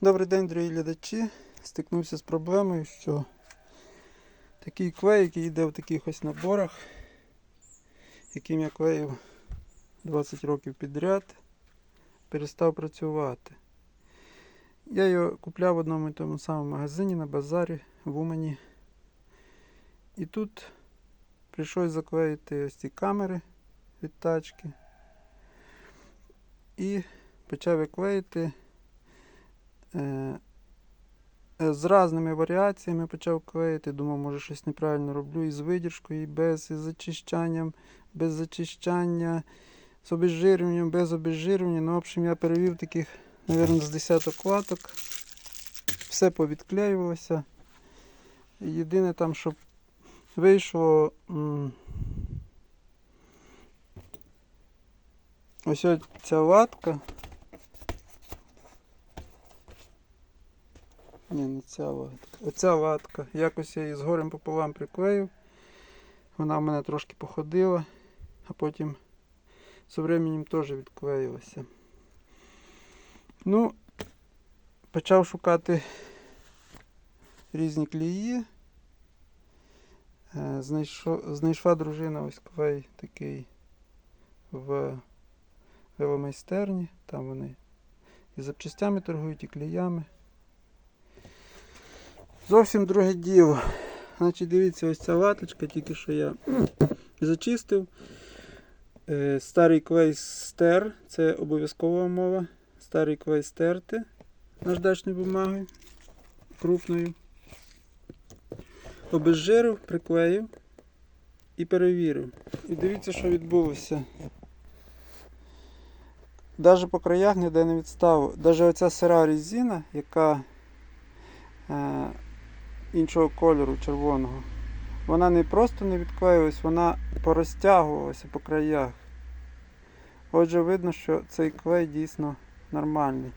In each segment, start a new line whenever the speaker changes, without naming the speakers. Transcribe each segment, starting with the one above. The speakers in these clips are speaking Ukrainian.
Добрий день, дорогі глядачі. Стикнувся з проблемою, що такий клей, який йде в таких ось наборах, яким я клеїв 20 років підряд, перестав працювати. Я його купляв в одному і тому самому магазині на базарі в Умані. І тут прийшлось заклеїти ось ці камери від тачки. І почав я клеїти з різними варіаціями почав клеїти. Думав, може щось неправильно роблю і з видержкою, і без, і зачищанням, без зачищання, з обезжирюванням, без обезжирювання. Ну, в общем, я перевів таких, мабуть, з десяток латок. Все повідклеювалося. Єдине там, що вийшло. Ось ця латка. Ні, не ця латка. Оця латка. Якось я її з горем пополам приклеїв. Вона в мене трошки походила, а потім з временем теж відклеїлася. Ну, почав шукати різні клеї. Е, знайшла дружина ось клей такий в веломайстерні. Там вони і запчастями торгують, і клеями. Зовсім друге діло. Значить, дивіться, ось ця латочка, тільки що я зачистив. Е, Старий клей стер, це обов'язкова умова. Старий клей стерти наждачною бумагою крупною. Обезжирив, приклеїв і перевірив. І дивіться, що відбулося. Навіть по краях ніде не відстав. Навіть оця сира резина, яка е, іншого кольору червоного, вона не просто не відклеїлась, вона порозтягувалася по краях. Отже, видно, що цей клей дійсно нормальний.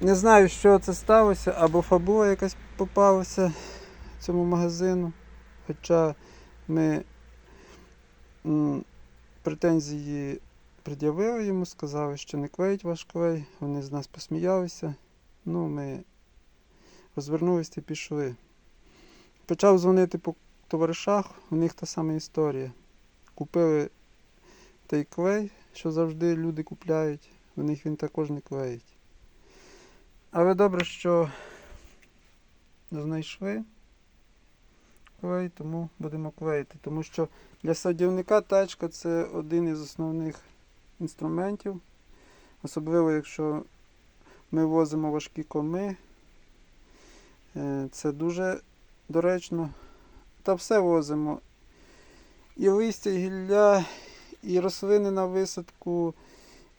Не знаю, що це сталося, або фабула якась попалася цьому магазину. Хоча ми претензії пред'явили йому, сказали, що не клеїть ваш клей. Вони з нас посміялися. Ну, ми розвернулися і пішли. Почав дзвонити по товаришах, у них та сама історія. Купили той клей, що завжди люди купляють, у них він також не клеїть. Але добре, що знайшли клей, тому будемо клеїти. Тому що для садівника тачка це один із основних інструментів. Особливо, якщо ми возимо важкі коми. Е, Це дуже доречно. Та все возимо. І листя, і гілля, і рослини на висадку,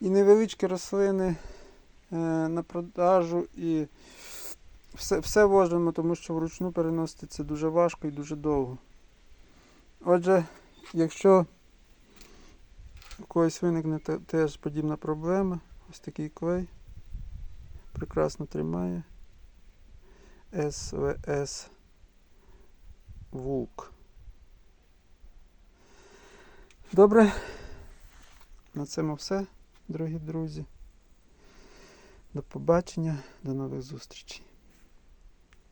і невеличкі рослини е, на продажу, і все, все возимо, тому що вручну переносити це дуже важко і дуже довго. Отже, якщо у когось виникне теж подібна проблема, ось такий клей прекрасно тримає. СВС Вулк. Добре. На цьому все, дорогі друзі. До побачення, до нових зустрічей.